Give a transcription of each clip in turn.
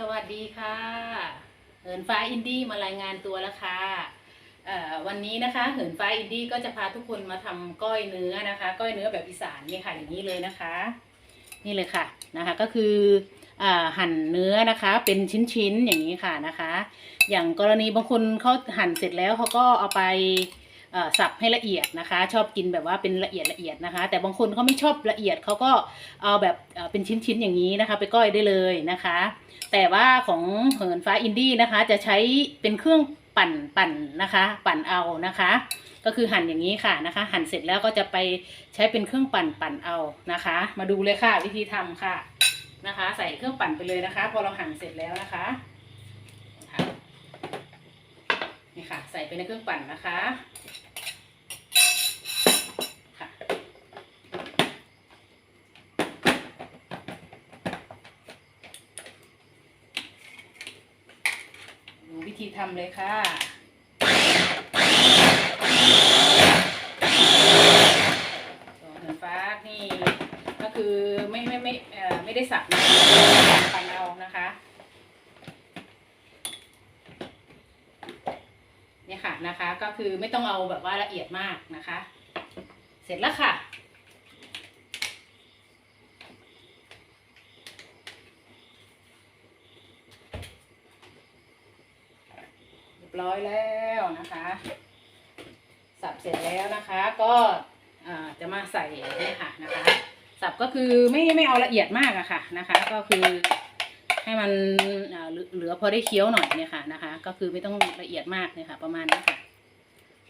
สวัสดีค่ะ เหินฟ้าอินดี้มารายงานตัวแล้วค่ะวันนี้นะคะ เหินฟ้าอินดี้ก็จะพาทุกคนมาทำก้อยเนื้อนะคะ ก้อยเนื้อแบบอีสานนี่ค่ะอย่างนี้เลยนะคะ นี่เลยค่ะนะคะก็คืออหั่นเนื้อนะคะ เป็นชิ้นๆอย่างนี้ค่ะนะคะ อย่างกรณีบางคนเขาหั่นเสร็จแล้วเขาก็เอาไป สับให้ละเอียดนะคะ ชอบกินแบบว่าเป็นละเอียดละเอียดนะคะ แต่บางคนเขาไม่ชอบละเอียดเขาก็เอาแบบเป็นชิ้นๆอย่างนี้นะคะ ไปก้อยได้เลยนะคะ แต่ว่าของเหินฟ้าอินดี้นะคะ จะใช้เป็นเครื่องปั่นปั่นนะคะ ปั่นเอานะคะ ก็คือหั่นอย่างนี้ค่ะนะคะ หั่นเสร็จแล้วก็จะไปใช้เป็นเครื่องปั่นปั่นเอานะคะ มาดูเลยค่ะ วิธีทำค่ะนะคะ ใส่เครื่องปั่นไปเลยนะคะ พอเราหั่นเสร็จแล้วนะคะ นี่ค่ะ ใส่ไปในเครื่องปั่นนะคะค่ะดูวิธีทำเลยค่ะตัวเหินฟ้านี่ก็คือไม่ไม่ไม่เอ่อไม่ได้สับนะ เนี่ยค่ะนะคะ ก็คือไม่ต้องเอาแบบว่าละเอียดมากนะคะ เสร็จแล้วค่ะ เรียบร้อยแล้วนะคะสับเสร็จแล้วนะคะก็จะมาใส่นี่ค่ะนะคะ สับก็คือไม่ไม่เอาละเอียดมากอะค่ะนะคะ ก็คือ ให้มันเหลือพอได้เคี้ยวหน่อยเนี่ยค่ะนะคะ ก็คือไม่ต้องละเอียดมากเนี่ยค่ะ ประมาณนี้ค่ะ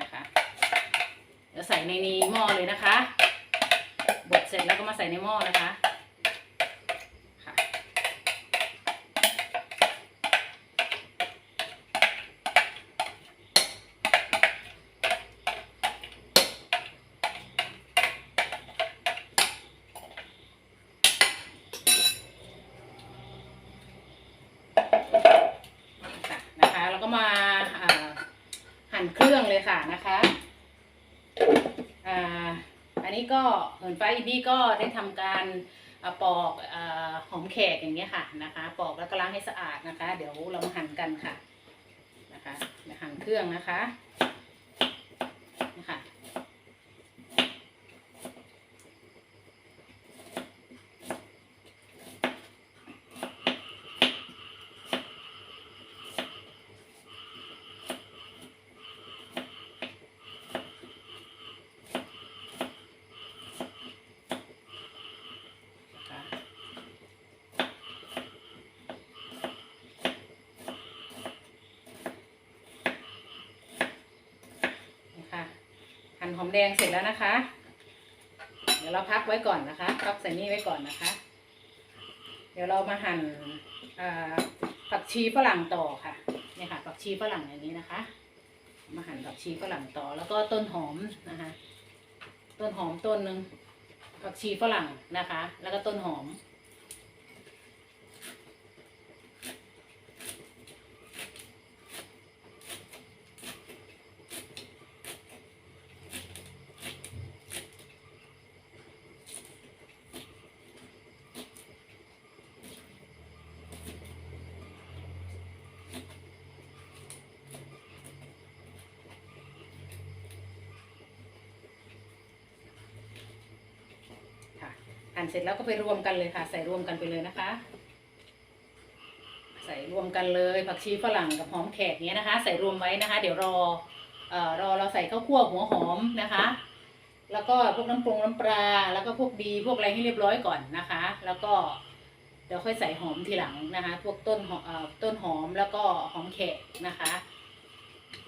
นะคะเดี๋ยวใส่ในนี้หม้อเลยนะคะบดเสร็จแล้วก็มาใส่ในหม้อนะคะ ค่ะนะคะแล้วก็มาอ่า หั่นเครื่องเลยค่ะนะคะอ่าอันนี้ก็เหินไฟอินดี้ก็ได้ทำการปอกอหอมแขกอย่างเงี้ยค่ะนะคะ ปอกแล้วก็ล้างให้สะอาดนะคะ เดี๋ยวเรามาหั่นกันค่ะนะคะหั่นเครื่องนะคะ นะคะนี่ค่ะ หอมแดงเสร็จแล้วนะคะ เดี๋ยวเราพักไว้ก่อนนะคะพักใส่นี่ไว้ก่อนนะคะ เดี๋ยวเรามาหั่นอ่าผักชีฝรั่งต่อค่ะเนี่ยค่ะผักชีฝรั่งอย่างนี้นะคะ มาหั่นผักชีฝรั่งต่อ แล้วก็ต้นหอมนะคะ ต้นหอมต้นหนึ่งผักชีฝรั่งนะคะ แล้วก็ต้นหอม ค่ะ หั่นเสร็จแล้วก็ไปรวมกันเลยค่ะ ใส่รวมกันไปเลยนะคะ ใส่รวมกันเลยผักชีฝรั่งกับหอมแขกเนี้ยนะคะ ใส่รวมไว้นะคะ เดี๋ยวรอเอ่อรอเราใส่ข้าวคั่วหัวหอมนะคะ แล้วก็พวกน้ำปรุงน้ำปลาแล้วก็พวกดีพวกอะไรให้เรียบร้อยก่อนนะคะ แล้วก็เดี๋ยวค่อยใส่หอมทีหลังนะคะ พวกต้นหอมต้นหอมแล้วก็หอมแขกนะคะ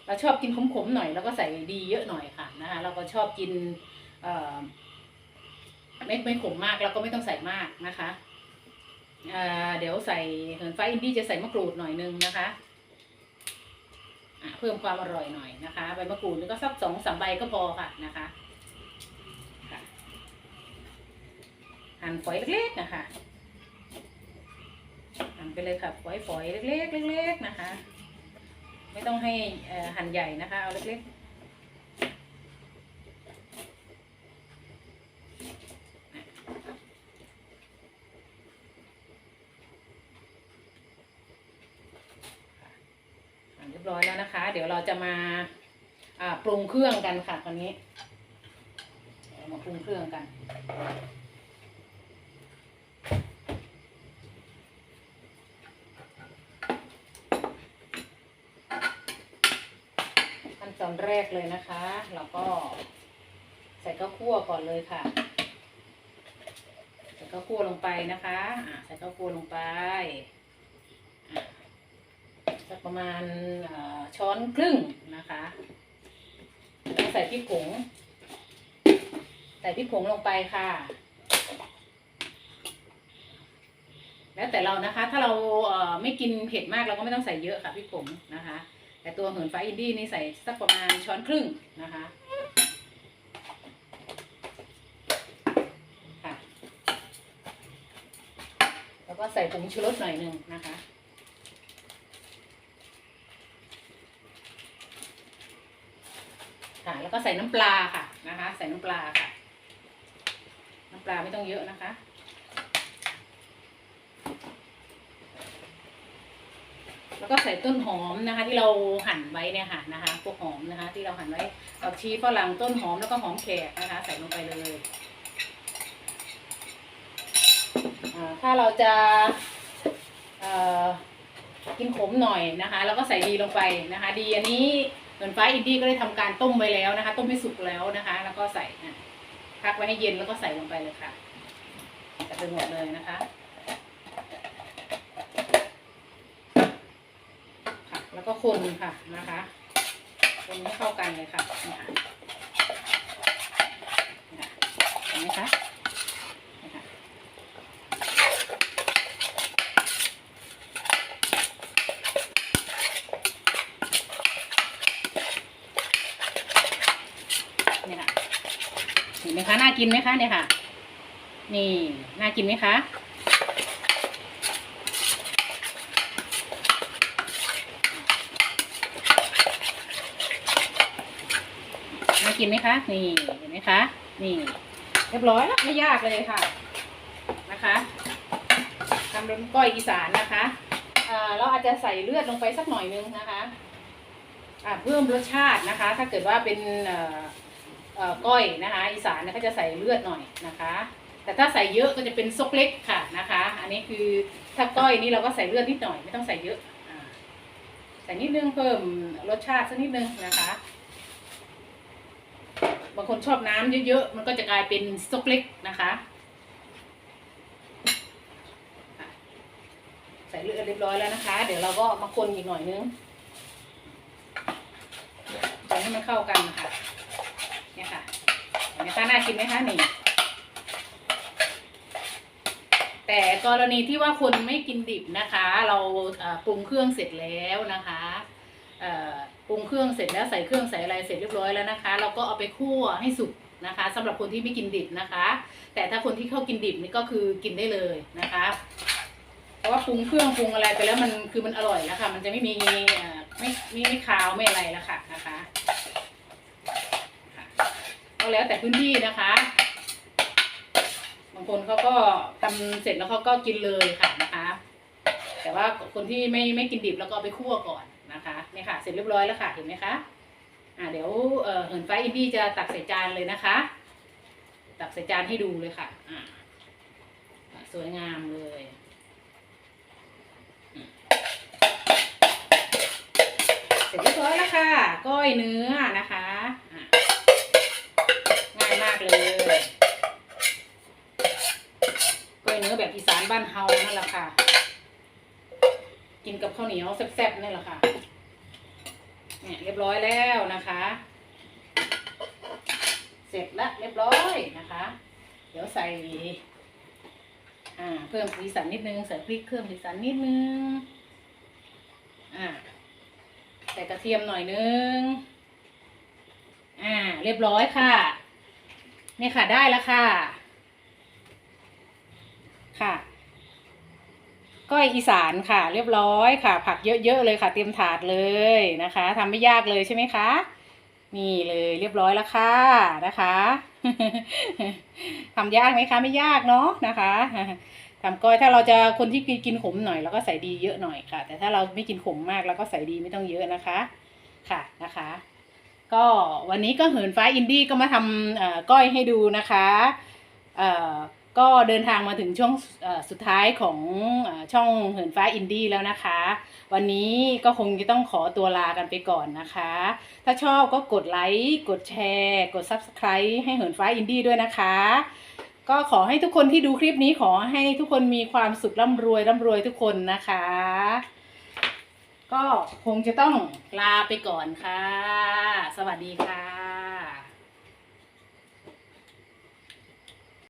เราชอบกินขมๆหน่อย แล้วก็ใส่ดีเยอะหน่อยค่ะนะคะ เราก็ชอบกินเอ่อ ไม่ไม่ขมมากแล้วก็ไม่ต้องใส่มากนะคะเดี๋ยวใส่เหินฟ้าอินดี้จะใส่มะกรูดหน่อยนึงนะคะเพิ่มความอร่อยหน่อยนะคะใบมะกรูดนี่ก็สักสองสามใบก็พอค่ะนะคะหั่นฝอยเล็กๆนะคะหั่นไปเลยค่ะฝอยฝอยเล็กๆเล็กๆนะคะ ไม่ต้องให้หั่นใหญ่นะคะเอาเล็กๆ บร้อยแล้วนะคะ เดี๋ยวเราจะมาปรุงเครื่องกันค่ะตอนนี้มาปรุงเครื่องกันขั้นตอนแรกเลยนะคะ เราก็ใส่ข้าวคั่วก่อนเลยค่ะ ใส่ข้าวคั่วลงไปนะคะใส่ข้าวคั่วลงไป ประมาณช้อนครึ่งนะคะแล้วใส่พริกผง ใส่พริกผงลงไปค่ะ แล้วแต่เรานะคะ ถ้าเราไม่กินเผ็ดมากเราก็ไม่ต้องใส่เยอะค่ะพริกผงนะคะ แต่ตัวเหินฟ้าอินดี้นี่ใส่สักประมาณช้อนครึ่งนะคะค่ะแล้วก็ใส่ผงชูรสหน่อยหนึ่งนะคะ ค่ะ แล้วก็ใส่น้ำปลาค่ะนะคะ ใส่น้ำปลาค่ะ น้ำปลาไม่ต้องเยอะนะคะ แล้วก็ใส่ต้นหอมนะคะ ที่เราหั่นไว้เนี่ยค่ะนะคะพวกหอมนะคะ ที่เราหั่นไว้ผักชีฝรั่งต้นหอมแล้วก็หอมแขกนะคะ ใส่ลงไปเลยถ้าเราจะกินขมหน่อยนะคะ แล้วก็ใส่ดีลงไปนะคะ ดีอันนี้ เหมือนฟ้าอินดี้ก็ได้ทำการต้มไว้แล้วนะคะ ต้มให้สุกแล้วนะคะ แล้วก็ใส่พักไว้ให้เย็นแล้วก็ใส่ลงไปเลยค่ะใส่ไปหมดเลยนะคะค่ะแล้วก็คนค่ะนะคะ คนให้เข้ากันเลยค่ะนี่ค่ะนี่ค่ะเห็นไหมคะนี่ค่ะนี่ค่ะเห็นไห มคะน่ากินไหมคะเนี่ยค่ะ นี่น่ากินไหมคะน่ากินไหมคะนี่เห็นไหมคะ นี่ เรียบร้อยแล้วไม่ยากเลยค่ะนะคะทำเป็นก้อยอีสานนะคะเราอาจจะใส่เลือดลงไปสักหน่อยนึงนะคะเพิ่มรสชาตินะคะ ถ้าเกิดว่าเป็น ก้อยนะคะอีสานเนี่ยก็จะใส่เลือดหน่อยนะคะ แต่ถ้าใส่เยอะก็จะเป็นซกเล็กค่ะนะคะ อันนี้คือถ้าก้อยนี่เราก็ใส่เลือดนิดหน่อยไม่ต้องใส่เยอะใส่นิดนึงเพิ่มรสชาติสักนิดนึงนะคะ บางคนชอบน้ำเยอะๆมันก็จะกลายเป็นซกเล็กนะคะใส่เลือดเรียบร้อยแล้วนะคะ เดี๋ยวเราก็มาคนอีกหน่อยนึงจะให้มันเข้ากันนะคะ่ะ นไหมคะน่ากินไหมคะนี่ แต่กรณีที่ว่าคนไม่กินดิบนะคะ เราปรุงเครื่องเสร็จแล้วนะคะปรุงเครื่องเสร็จแล้วใส่เครื่องใส่อะไรเสร็จเรียบร้อยแล้วนะคะ เราก็เอาไปคั่วให้สุกนะคะสำหรับคนที่ไม่กินดิบนะคะ แต่ถ้าคนที่เข้ากินดิบนี่ก็คือกินได้เลยนะคะเพราะว่าปรุงเครื่องปรุงอะไรไปแล้วมันคือมันอร่อยแล้วค่ะ มันจะไม่มีไม่ไม่ไม่คาวไม่อะไรแล้วค่ะนะคะ ก็แล้วแต่พื้นที่นะคะ บางคนเขาก็ทำเสร็จแล้วเขาก็กินเลยค่ะนะคะ แต่ว่าคนที่ไม่ไม่กินดิบแล้วก็ไปคั่วก่อนนะคะเนี่ยค่ะ เสร็จเรียบร้อยแล้วค่ะเห็นไหมคะอ่าเดี๋ยวเอ่อเหินฟ้าอินดี้จะตักใส่จานเลยนะคะ ตักใส่จานให้ดูเลยค่ะอ่าสวยงามเลยเสร็จเรียบร้อยแล้วค่ะ ก้อยเนื้อนะคะ เลยก้อยเนื้อแบบอีสานบ้านเฮานั่นแหละค่ะ กินกับข้าวเหนียวแซ่บๆนี่แหละค่ะ เนี่ยเรียบร้อยแล้วนะคะ เสร็จแล้วเรียบร้อยนะคะ เดี๋ยวใส่อ่าเพิ่มสีสันนิดนึงใส่พริกเพิ่มสีสันนิดนึงอ่าใส่กระเทียมหน่อยนึง อ่า เรียบร้อยค่ะ นี่ค่ะได้แล้วค่ะ ค่ะ ก้อยอีสานค่ะ เรียบร้อยค่ะ ผักเยอะๆเลยค่ะ เตรียมถาดเลยนะคะทำไม่ยากเลยใช่ไหมคะ นี่เลยเรียบร้อยแล้วค่ะนะคะทำยากไหมคะไม่ยากเนาะนะคะทำก้อยถ้าเราจะคนที่กินกินขมหน่อยเราก็ใส่ดีเยอะหน่อยค่ะ แต่ถ้าเราไม่กินขมมากเราก็ใส่ดีไม่ต้องเยอะนะคะ ค่ะนะคะ ก็วันนี้ก็เหินฟ้าอินดี้ก็มาทำเอ่อก้อยให้ดูนะคะเอ่อก็เดินทางมาถึงช่วงสุดท้ายของช่องเหินฟ้าอินดี้แล้วนะคะ วันนี้ก็คงจะต้องขอตัวลากันไปก่อนนะคะ ถ้าชอบก็กดไลค์กดแชร์ กด Subscribe ให้เหินฟ้าอินดี้ด้วยนะคะ ก็ขอให้ทุกคนที่ดูคลิปนี้ขอให้ทุกคนมีความสุขร่ำรวยร่ำรวยทุกคนนะคะ ก็คงจะต้องลาไปก่อนค่ะ สวัสดีค่ะ